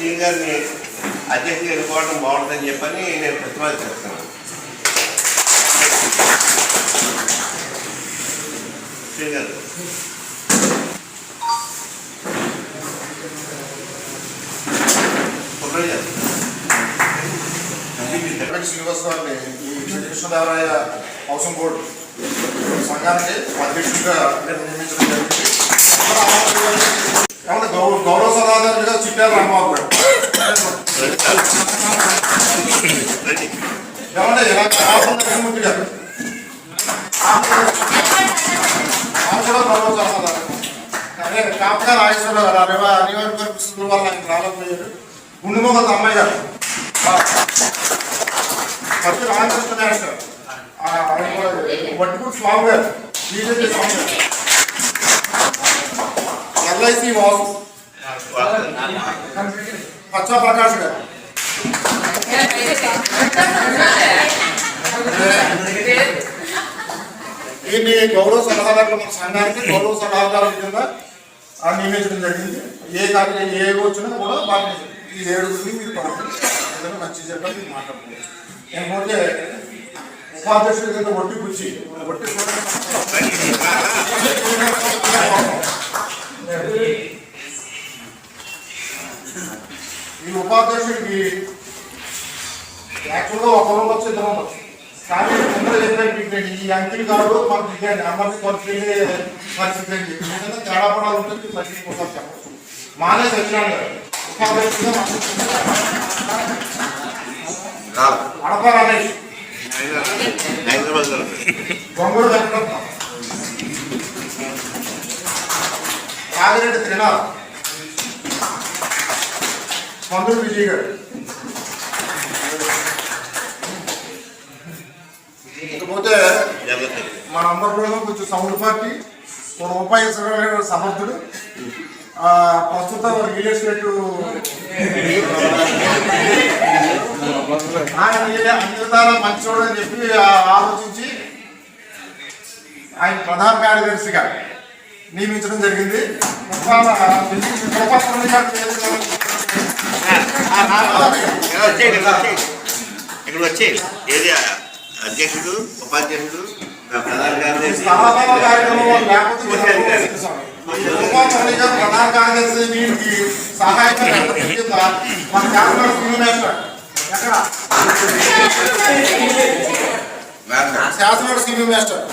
Scene గారిని అధ్యక్షులు ఎన్నుకోవడం బాగుంటుందని చెప్పని నేను ప్రతిపాదన చేస్తున్నాను శ్రీ గారు కుర్రయ్య. ఈ శ్రీకృష్ణదేవరాయ హౌసింగ్ బోర్డు సంఘానికి అధ్యక్షుడిగా నియమించడం జరిగింది. గౌరవ గౌరవ సలహాదారులుగా చిట్టారు రాంబాబు గారు రండి. ఏమన్నా ఇలా కాకుండా వెంకటమూర్తి గారు ఆయన కూడా గౌరవ సలహాదారు అదే కాపుగా రాజేశ్వరరావు గారు అనివా అనివార్య పరిస్థితుల వల్ల ఆయన రాలేకపోయారు గుండెమొగ అమ్మాయి గారు ఫస్ట్ రామకృష్ణ నాయుడు గారు ఆ, ఆయన కూడా వడ్డుకూరు స్వామి గారు బీజేపీ స్వామి గారు ఎల్ఐసి వాసు పచ్చా ప్రకాష్ గారు దీన్ని గౌరవ సలహాదారులు మన సంఘానికి గౌరవ సలహాదారుల కింద ఆ నియమించడం జరిగింది ఏ కార్యం ఏ వచ్చినా కూడా వాటిని ఈ ఏడుగురిని మీరు పాల్గొని ఏదైనా మంచి చెప్పాలి మీరు మాట్లాడుకోవచ్చు లేకపోతే ఉపాధ్యక్షుడి కింద ఒట్టి పుచ్చి ఒట్టి ఈ ఉపాధ్యక్షుడికి యాక్చువల్గా ఒక ఉండొచ్చు ఇద్దరు ఉండొచ్చు కానీ ముందర చెప్పినట్టు ఈ అంకిల్ గారు మనకి ఇవ్వండి అమ్మకి పరిస్థితి పరిస్థితి అని చెప్పి ఏదైనా తేడా పడాలి ఉంటుంది పరిస్థితి కోసం చెప్పచ్చు మానే సత్యనారాయణ గారు ఉపాధ్యక్షుడిగా రావు. అడప రమేష్ హైదరాబాద్ లో గొంగూరు వెంకటరత్న రాగిరెడ్డి త్రినాథ్ పందులు విజయ్ గారు. ఇకపోతే జగత్ మన అందరిలో కొంచెం సౌండ్ పార్టీ ఒక రూపాయి సమర్థుడు ప్రస్తుత ప్రస్తుతం రియల్ ఎస్టేట్ ఆయన అన్ని విధాలా మంచోడు అని చెప్పి ఆలోచించి ఆయన ప్రధాన కార్యదర్శిగా నియమించడం జరిగింది. ముఖ్యంగా ఇక్కడ వచ్చేయండి, ఇక్కడ వచ్చేయండి. ఇక్కడ వచ్చి ఏది అధ్యక్షుడు ఉపాధ్యక్షుడు ప్రధాన కార్యదర్శి ప్రధాన కార్యదర్శి వీరికి సహాయక మన క్యాన్సర్ స్కీమ్ వేస్తారు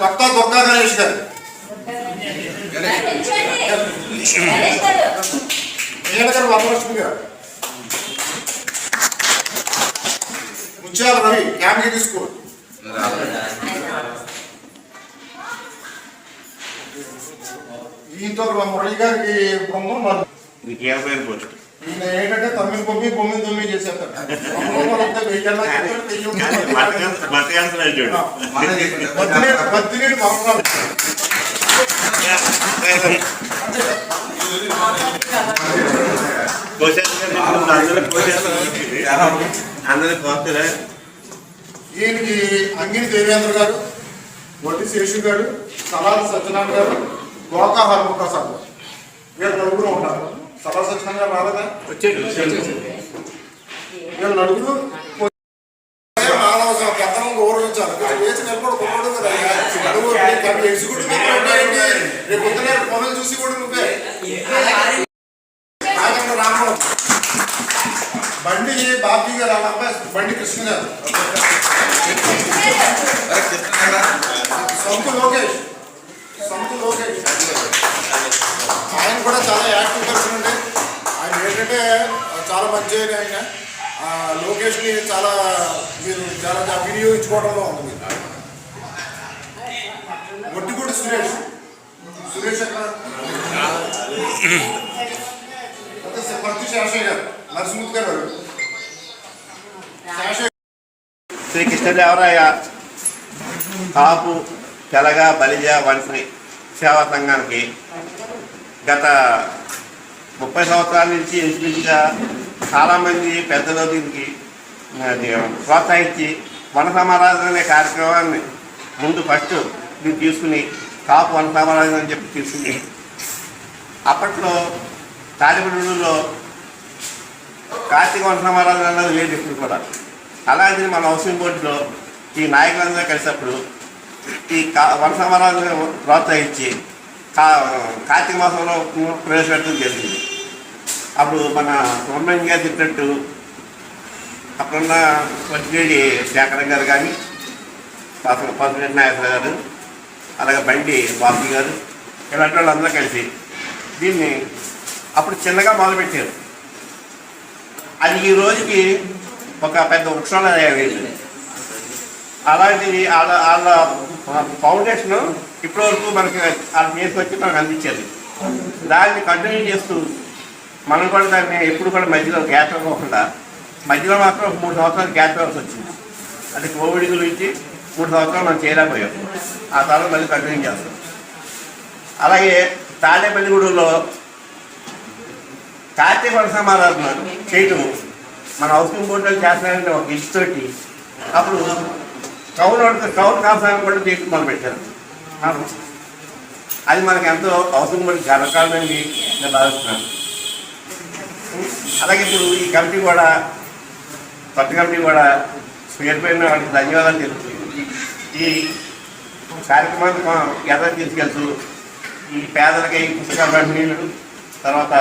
కొత్త దుర్గా గణేష్ గారు ఈయన వరలక్ష్మి గారు ముత్యాల రవి క్యాంపీ స్కూల్ మురళి గారికి బొమ్మ ఈయన ఏంటంటే తొమ్మిది బొమ్మి బొమ్మిది తొమ్మిది చేసేస్తారు బొమ్మలు పవన్ ఈయనకి అంగిని దేవేంద్ర గారు వడ్డీ శేషు గారు సలాల సత్యనారాయణ గారు గోకా హర్మప్రసాద్ గారు. వీళ్ళు నలుగురు ఉంటారు. సలాల సత్యనారాయణ గారు రాలేదా? వీళ్ళు నలుగురు మానవ గతం గౌరవించాలి. కొంచెం వేసి నిలబడి కొన్నాడు కదా. నువ్వు నీకు ఎగ్జిక్యూటివ్ మెంబర్ ఉంటాయండి రేపు పొద్దున పనులు చూసి కూడా నువ్వే. బండి బాబీ గారు వాళ్ళ బండి కృష్ణ గారు సొంత లోకేష్ సొంత లోకేష్ ఆయన కూడా చాలా యాక్టివ్ పర్సన్ అండి ఆయన ఏంటంటే చాలా మంచి ఆయన ఆయన ఆ, లోకేష్ని చాలా మీరు చాలా వినియోగించుకోవడంలో ఉంది. మీరు ఒట్టిగూడి సురేష్. సురేష్ అక్కడ శ్రీ కృష్ణదేవరాయ కాపు తెలగ బలిజ వంశీ సేవా సంఘానికి గత ముప్పై సంవత్సరాల నుంచి ఇంచుమించుగా చాలామంది పెద్దలు దీనికి అది ప్రోత్సహించి వన సమారాధన అనే కార్యక్రమాన్ని ముందు ఫస్ట్ దీన్ని తీసుకుని కాపు వన సమారాధన అని చెప్పి తీసుకుని అప్పట్లో తాలిపల్లిలో కార్తీక వనసమారాధన అన్నది లేదు ఇప్పుడు కూడా. అలాంటిది మన హౌసింగ్ బోర్డులో ఈ నాయకులందరూ కలిసినప్పుడు ఈ కా వనసమారాధన ప్రోత్సహించి కా కార్తీక మాసంలో ప్రవేశపెట్టడం జరిగింది. అప్పుడు మన సుబ్రహ్మణ్యం గారు చెప్పినట్టు అప్పుడున్న వచ్చి శేఖరం గారు కానీ పసురెడ్డి నాయకులు గారు అలాగే బండి బాబు గారు ఇలాంటి వాళ్ళందరూ కలిసి దీన్ని అప్పుడు చిన్నగా మొదలుపెట్టారు. అది ఈ రోజుకి ఒక పెద్ద వృక్షంలో వెళ్ళింది అలాంటిది వాళ్ళ వాళ్ళ ఫౌండేషన్ ఇప్పటివరకు మనకి వాళ్ళ తీసుకొచ్చి మనకు అందించేది దాన్ని కంటిన్యూ చేస్తూ మనం కూడా దాన్ని ఎప్పుడు కూడా మధ్యలో గ్యాప్ ఇవ్వకుండా మధ్యలో మాత్రం ఒక మూడు సంవత్సరాలు గ్యాప్ ఇవ్వాల్సి వచ్చింది. అంటే కోవిడ్ గురించి మూడు సంవత్సరాలు మనం చేయలేకపోయాం. ఆ తర్వాత మళ్ళీ కంటిన్యూ చేస్తాం. అలాగే తాడేపల్లిగూడెంలో కార్తీక వర్ష చేయటం మన హౌసింగ్ బోర్డులో చేస్తానంటే ఒక ఇష్టతోటి అప్పుడు కౌలు కౌలు కాసాయం కూడా చేయటం మొదలుపెట్టారు అది మనకు ఎంతో హౌసింగ్ బోర్డు గర్వకారణంగా నేను భావిస్తున్నాను. అలాగే ఇప్పుడు ఈ కమిటీ కూడా కొత్త కమిటీ కూడా పేరుపైన వాళ్ళకి ధన్యవాదాలు తెలుస్తుంది ఈ కార్యక్రమాన్ని మనం ఎలా తీసుకెళ్తూ ఈ పేదలకి పుస్తకాల పంపిణీలు తర్వాత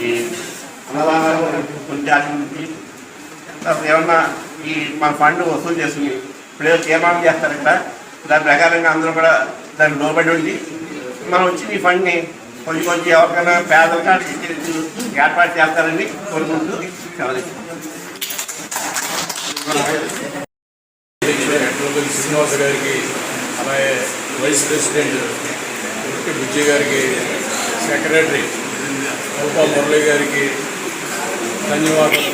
ఈ అన్నదానాలు కొన్ని నుంచి తర్వాత ఏమన్నా ఈ మన ఫండ్ వసూలు చేసుకుని ఇప్పుడు తీర్మానం చేస్తారు ఇక్కడ. దాని ప్రకారంగా అందరూ కూడా దానికి లోబడి ఉండి మనం వచ్చి ఈ ఫండ్ని కొంచెం కొంచెం ఎవరికైనా పేదలుగా ఏర్పాటు చేస్తారని కోరుకుంటూ శ్రీనివాస గారికి అలాగే వైస్ ప్రెసిడెంట్ ఉరికి బుజ్జి గారికి సెక్రటరీ కల్పా మురళి గారికి ధన్యవాదాలు